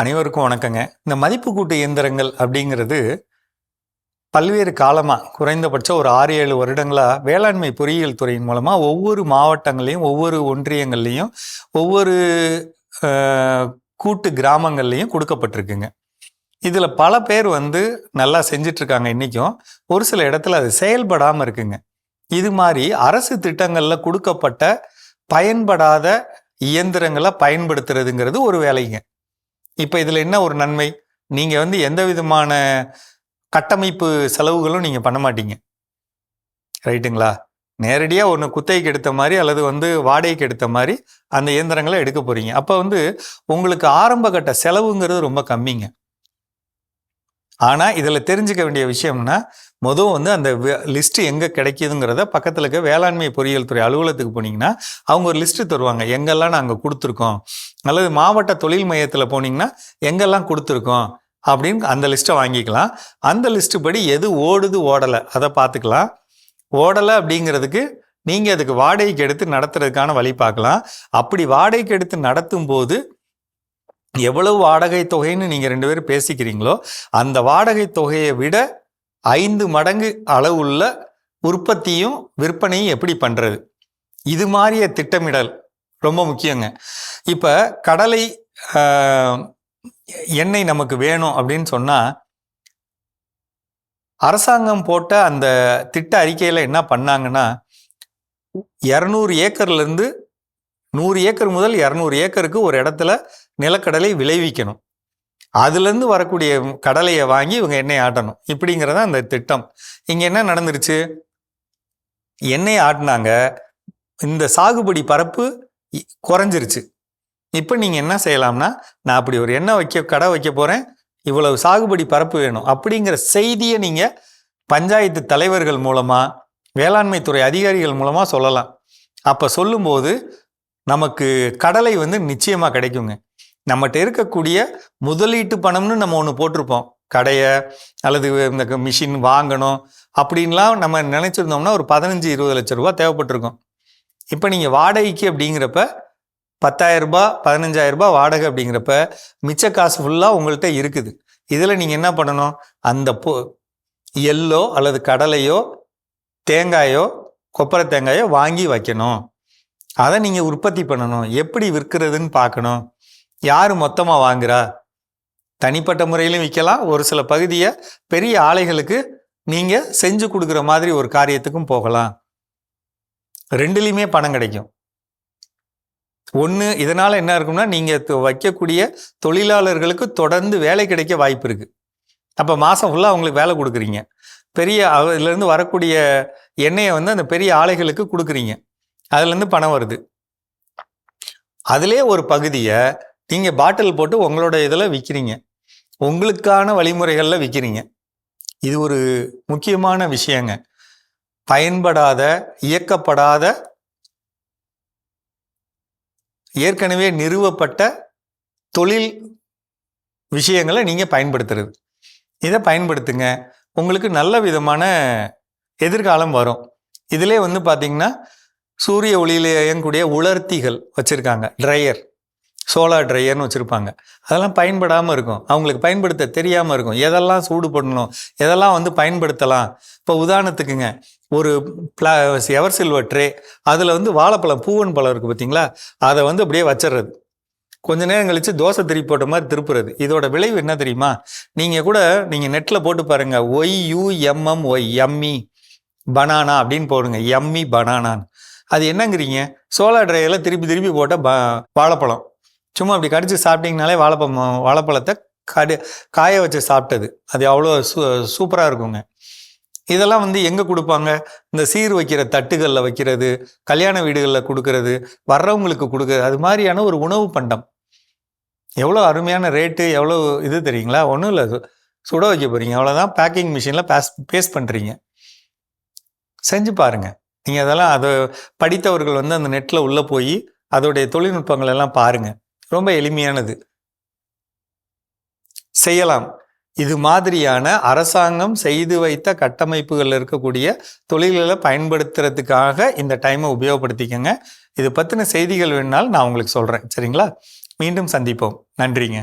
அனைவருக்கும் வணக்கங்க. இந்த மதிப்பு கூட்டு இயந்திரங்கள் அப்படிங்கிறது பல்வேறு காலமாக குறைந்தபட்சம் ஒரு ஆறு ஏழு வருடங்களாக வேளாண்மை பொறியியல் துறையின் மூலமாக ஒவ்வொரு மாவட்டங்களையும் ஒவ்வொரு ஒன்றியங்கள்லையும் ஒவ்வொரு கூட்டு கிராமங்கள்லையும் கொடுக்கப்பட்டிருக்குங்க. இதில் பல பேர் வந்து நல்லா செஞ்சிட்ருக்காங்க இன்றைக்கும் ஒரு சில இடத்துல அது செயல்படாமல் இருக்குங்க. இது மாதிரி அரசு திட்டங்களில் கொடுக்கப்பட்ட பயன்படாத இயந்திரங்களை பயன்படுத்துறதுங்கிறது ஒரு வேலைங்க. இப்போ இதில் என்ன ஒரு நன்மை? நீங்கள் வந்து எந்த விதமான கட்டமைப்பு செலவுகளும் நீங்கள் பண்ண மாட்டீங்க. ரைட்டுங்களா? நேரடியாக ஒன்று குத்தைக்கு எடுத்த மாதிரி அல்லது வந்து வாடகைக்கு எடுத்த மாதிரி அந்த இயந்திரங்களை எடுக்க போகிறீங்க அப்போ வந்து உங்களுக்கு ஆரம்ப கட்ட செலவுங்கிறது ரொம்ப கம்மிங்க. ஆனால் இதில் தெரிஞ்சுக்க வேண்டிய விஷயம்னா மொதல் வந்து அந்த லிஸ்ட்டு எங்கே கிடைக்கிதுங்கிறத பக்கத்தில் இருக்க வேளாண்மை பொறியியல் துறை அலுவலகத்துக்கு போனீங்கன்னா அவங்க ஒரு லிஸ்ட்டு தருவாங்க. எங்கெல்லாம் நாங்கள் கொடுத்துருக்கோம்? அல்லது மாவட்ட தொழில் மையத்தில் போனீங்கன்னா எங்கெல்லாம் கொடுத்துருக்கோம்? அப்படின்னு அந்த லிஸ்ட்டை வாங்கிக்கலாம். அந்த லிஸ்ட்டு படி எது ஓடுது ஓடலை அதை பார்த்துக்கலாம். ஓடலை அப்படிங்கிறதுக்கு நீங்கள் அதுக்கு வாடகைக்கு எடுத்து நடத்துறதுக்கான வழி பார்க்கலாம். அப்படி வாடகைக்கு எடுத்து நடத்தும் போது எவ்வளவு வாடகை தொகைன்னு நீங்கள் ரெண்டு பேரும் பேசிக்கிறீங்களோ அந்த வாடகை தொகையை விட ஐந்து மடங்கு அளவுள்ள உற்பத்தியும் விற்பனையும் எப்படி பண்ணுறது இது மாதிரிய திட்டமிடல். ரொம்ப முக்கியங்க. இப்போ கடலை எண்ணெய் நமக்கு வேணும் அப்படின்னு சொன்னால் அரசாங்கம் போட்ட அந்த திட்ட அறிக்கையில் என்ன பண்ணாங்கன்னா இரநூறு ஏக்கர்லேருந்து நூறு ஏக்கர் முதல் இரநூறு ஏக்கருக்கு ஒரு இடத்துல நிலக்கடலை விளைவிக்கணும். அதுலேருந்து வரக்கூடிய கடலையை வாங்கி இவங்க எண்ணெய் ஆட்டணும். இப்படிங்கிறத அந்த திட்டம். இங்கே என்ன நடந்துருச்சு? எண்ணெய் ஆட்டினாங்க. இந்த சாகுபடி பரப்பு குறைஞ்சிருச்சு. இப்போ நீங்கள் என்ன செய்யலாம்னா நான் அப்படி ஒரு எண்ணெய் வைக்க கடை வைக்க போகிறேன் இவ்வளவு சாகுபடி பரப்பு வேணும். அப்படிங்கிற செய்தியை நீங்கள் பஞ்சாயத்து தலைவர்கள் மூலமாக வேளாண்மை துறை அதிகாரிகள் மூலமாக சொல்லலாம். அப்போ சொல்லும்போது நமக்கு கடலை வந்து நிச்சயமாக கிடைக்குங்க. நம்மகிட்ட இருக்கக்கூடிய முதலீட்டு பணம்னு நம்ம ஒன்று போட்டிருப்போம். கடையை அல்லது இந்த மிஷின் வாங்கணும் அப்படின்லாம் நம்ம நினச்சிருந்தோம்னா ஒரு பதினஞ்சு இருபது லட்ச ரூபா தேவைப்பட்டிருக்கும். இப்போ நீங்கள் வாடகைக்கு அப்படிங்கிறப்ப பத்தாயிரரூபா பதினஞ்சாயிரரூபா வாடகை அப்படிங்கிறப்ப மிச்ச காசு ஃபுல்லாக உங்கள்கிட்ட இருக்குது. இதில் நீங்கள் என்ன பண்ணணும்? அந்த பொ எள்ளோ அல்லது கடலையோ தேங்காயோ கொப்பரை தேங்காயோ வாங்கி வைக்கணும். அதை நீங்கள் உற்பத்தி பண்ணணும். எப்படி விற்கிறதுன்னு பார்க்கணும். யார் மொத்தமாக வாங்குறா? தனிப்பட்ட முறையிலும் விற்கலாம். ஒரு சில பகுதியை பெரிய ஆலைகளுக்கு நீங்கள் செஞ்சு கொடுக்குற மாதிரி ஒரு காரியத்துக்கும் போகலாம். ரெண்டுலேயுமே பணம் கிடைக்கும். ஒன்று இதனால் என்ன இருக்கும்னா நீங்கள் வைக்கக்கூடிய தொழிலாளர்களுக்கு தொடர்ந்து வேலை கிடைக்க வாய்ப்பு இருக்குது அப்போ மாதம் ஃபுல்லாக அவங்களுக்கு வேலை கொடுக்குறீங்க. பெரிய அதுலேருந்து வரக்கூடிய எண்ணெயை வந்து அந்த பெரிய ஆலைகளுக்கு கொடுக்குறீங்க. அதுலேருந்து பணம் வருது. அதிலே ஒரு பகுதியை நீங்கள் பாட்டில் போட்டு உங்களோட இதில் விற்கிறீங்க உங்களுக்கான வழிமுறைகளில் விற்கிறீங்க இது ஒரு முக்கியமான விஷயங்க. பயன்படாத இயக்கப்படாத ஏற்கனவே நிறுவப்பட்ட தொழில் விஷயங்களை நீங்கள் பயன்படுத்துறது. இதை பயன்படுத்துங்க. உங்களுக்கு நல்ல விதமான எதிர்காலம் வரும். இதிலே வந்து பார்த்தீங்கன்னா சூரிய ஒளியில் இயங்கக்கூடிய உலர்த்திகள் வச்சுருக்காங்க. ட்ரையர் சோலார் ட்ரையர்னு வச்சுருப்பாங்க. அதெல்லாம் பயன்படாமல் இருக்கும். அவங்களுக்கு பயன்படுத்த தெரியாமல் இருக்கும். எதெல்லாம் சூடு பண்ணணும் எதெல்லாம் வந்து பயன்படுத்தலாம். இப்போ உதாரணத்துக்குங்க ஒரு பிளா எவர் சில்வர் ட்ரே அதில் வந்து வாழைப்பழம் பூவன் பழம் இருக்குது பார்த்தீங்களா அதை வந்து அப்படியே வச்சிடுறது கொஞ்ச நேரம் கழித்து தோசை திருப்பி போட்ட மாதிரி திருப்புறது. இதோட விளைவு என்ன தெரியுமா? நீங்கள் கூட நீங்கள் நெட்டில் போட்டு பாருங்கள் Y U M M Y Emmy banana அப்படின்னு போடுங்க. எம்மி பனானான்னு அது என்னங்கிறீங்க? சோலார் ட்ரையரில் திருப்பி திருப்பி போட்ட ப வாழைப்பழம். சும்மா அப்படி கடிச்சு சாப்பிட்டீங்கனாலே வாழைப்பழம் வாழைப்பழத்தை கடி காய வச்சு சாப்பிட்டது. அது அவ்வளோ சூ சூப்பராக இருக்குங்க. இதெல்லாம் வந்து எங்கே கொடுப்பாங்க? இந்த சீர் வைக்கிற தட்டுகளில் வைக்கிறது கல்யாண வீடுகளில் கொடுக்கறது வர்றவங்களுக்கு கொடுக்கறது அது மாதிரியான ஒரு உணவு பண்டம். எவ்வளோ அருமையான ரேட்டு எவ்வளோ இது தெரியுங்களா? ஒன்றும் இல்லை. சுட வைக்க போகிறீங்க அவ்வளோதான் பேக்கிங் மிஷினில் பேஸ் பேஸ்ட் பண்ணுறீங்க செஞ்சு பாருங்கள் நீங்கள் அதெல்லாம் அதை படித்தவர்கள் வந்து அந்த நெட்டில் உள்ளே போய் அதோடைய தொழில்நுட்பங்கள் எல்லாம் பாருங்கள் ரொம்ப எளிமையானது. செய்யலாம். இது மாதிரியான அரசாங்கம் செய்து வைத்த கட்டமைப்புகள் இருக்கக்கூடிய தொழில்களை பயன்படுத்துறதுக்காக இந்த டைமை உபயோகப்படுத்திக்கங்க. இது பற்றின செய்திகள் வேணுனாலும் நான் உங்களுக்கு சொல்கிறேன் சரிங்களா? மீண்டும் சந்திப்போம். நன்றிங்க.